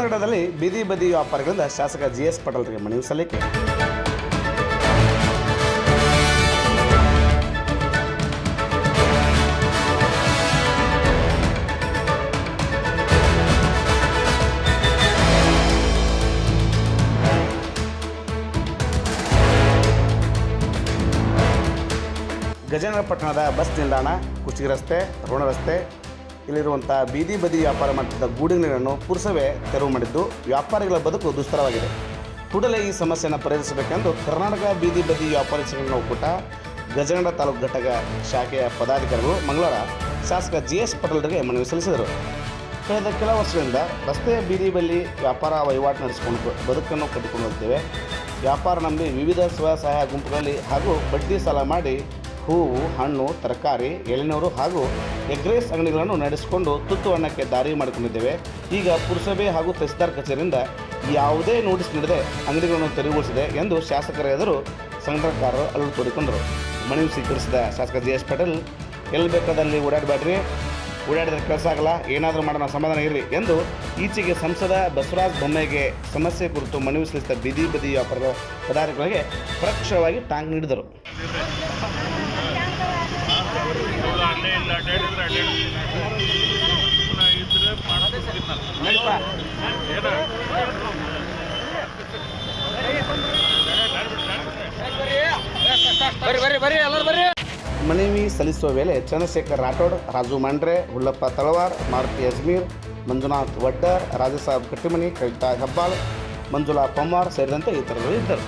ಗಜೇಂದ್ರಗಡದಲ್ಲಿ ಬೀದಿ ಬದಿ ವ್ಯಾಪಾರಿಗಳಿಂದ ಶಾಸಕ ಜಿ ಎಸ್ ಪಟೇಲ್ರಿಗೆ ಮನವಿ ಸಲ್ಲಿಕೆ. ಗಜೇಂದ್ರ ಪಟ್ಟಣದ ಬಸ್ ನಿಲ್ದಾಣ ಕುಚಿಗಿ ರಸ್ತೆ, ರೋಣ ರಸ್ತೆ ಇಲ್ಲಿರುವಂಥ ಬೀದಿ ಬದಿ ವ್ಯಾಪಾರ ಮಾಡುತ್ತಿದ್ದ ಗೂಡುಗಳನ್ನು ಪುರಸಭೆ ತೆರವು ಮಾಡಿದ್ದು. ವ್ಯಾಪಾರಿಗಳ ಬದುಕು ದುಸ್ತರವಾಗಿದೆ. ಕೂಡಲೇ ಈ ಸಮಸ್ಯೆಯನ್ನು ಪರಿಹರಿಸಬೇಕೆಂದು ಕರ್ನಾಟಕ ಬೀದಿ ಬದಿ ವ್ಯಾಪಾರಿ ಸಂಘಟನಾ ಒಕ್ಕೂಟ, ಗಜಗಂಡ ತಾಲೂಕು ಘಟಕ ಶಾಖೆಯ ಪದಾಧಿಕಾರಿಗಳು ಮಂಗಳವಾರ ಶಾಸಕ ಜಿ ಎಸ್ ಪಟೇಲ್ರಿಗೆ ಮನವಿ ಸಲ್ಲಿಸಿದರು. ಕಳೆದ ಕೆಲ ವರ್ಷಗಳಿಂದ ರಸ್ತೆಯ ಬೀದಿ ಬಳಿ ವ್ಯಾಪಾರ ವಹಿವಾಟು ನಡೆಸಿಕೊಂಡು ಬದುಕನ್ನು ಕಟ್ಟಿಕೊಂಡು ಹೋಗ್ತೇವೆ ವ್ಯಾಪಾರ ನಂಬಿ ವಿವಿಧ ಸ್ವಸಹಾಯ ಗುಂಪುಗಳಲ್ಲಿ ಹಾಗೂ ಬಡ್ಡಿ ಸಾಲ ಮಾಡಿ ಹೂವು, ಹಣ್ಣು, ತರಕಾರಿ, ಎಳೆನೂರು ಹಾಗೂ ಎಗ್ರೇಸ್ ಅಂಗಡಿಗಳನ್ನು ನಡೆಸಿಕೊಂಡು ತುತ್ತು ಅನ್ನಕ್ಕೆ ದಾರಿ ಮಾಡಿಕೊಂಡಿದ್ದೇವೆ. ಈಗ ಪುರಸಭೆ ಹಾಗೂ ತಹಸೀಲ್ದಾರ್ ಕಚೇರಿಯಿಂದ ಯಾವುದೇ ನೋಟಿಸ್ ನೀಡದೆ ಅಂಗಡಿಗಳನ್ನು ತೆರವುಗೊಳಿಸಿದೆ ಎಂದು ಶಾಸಕರ ಎದುರು ಸಂಘಟನಕಾರರು ಅಳಲು ತೋಡಿಕೊಂಡರು. ಮನವಿ ಸ್ವೀಕರಿಸಿದ ಶಾಸಕ ಜಿ ಎಸ್ ಪಟೇಲ್ ಎಲ್ಲಿ ಬೇಕಾದಲ್ಲಿ ಓಡಾಡಬೇಡ್ರಿ, ಓಡಾಡಿದ್ರೆ ಕೆಲಸ ಆಗಲ್ಲ, ಏನಾದರೂ ಮಾಡೋಣ, ಸಮಾಧಾನ ಇರಲಿ ಎಂದು ಈಚೆಗೆ ಸಂಸದ ಬಸವರಾಜ ಬೊಮ್ಮೆಗೆ ಸಮಸ್ಯೆ ಕುರಿತು ಮನವಿ ಸಲ್ಲಿಸಿದ ಬೀದಿ ಬದಿ ವ್ಯಾಪಾರದ ಪದಾರ್ಥಗಳಿಗೆ ಪರೋಕ್ಷವಾಗಿ ಟಾಂಗ್ ನೀಡಿದರು. ಮನವಿ ಸಲ್ಲಿಸುವ ವೇಳೆ ಚಂದ್ರಶೇಖರ್ ರಾಠೋಡ್, ರಾಜು ಮಾಂಡ್ರೆ, ಹುಲ್ಲಪ್ಪ ತಳವಾರ್, ಮಾರುತಿ ಅಜ್ಮೀರ್, ಮಂಜುನಾಥ್ ವಡ್ಡರ್ ರಾಜಸಾಬ್ ಕಟ್ಟಿಮನಿ, ಕವಿತಾ ಹೆಬ್ಬಾಳ್, ಮಂಜುಳಾ ಪಮ್ಮಾರ್ ಸೇರಿದಂತೆ ಇತರರು ಇದ್ದರು.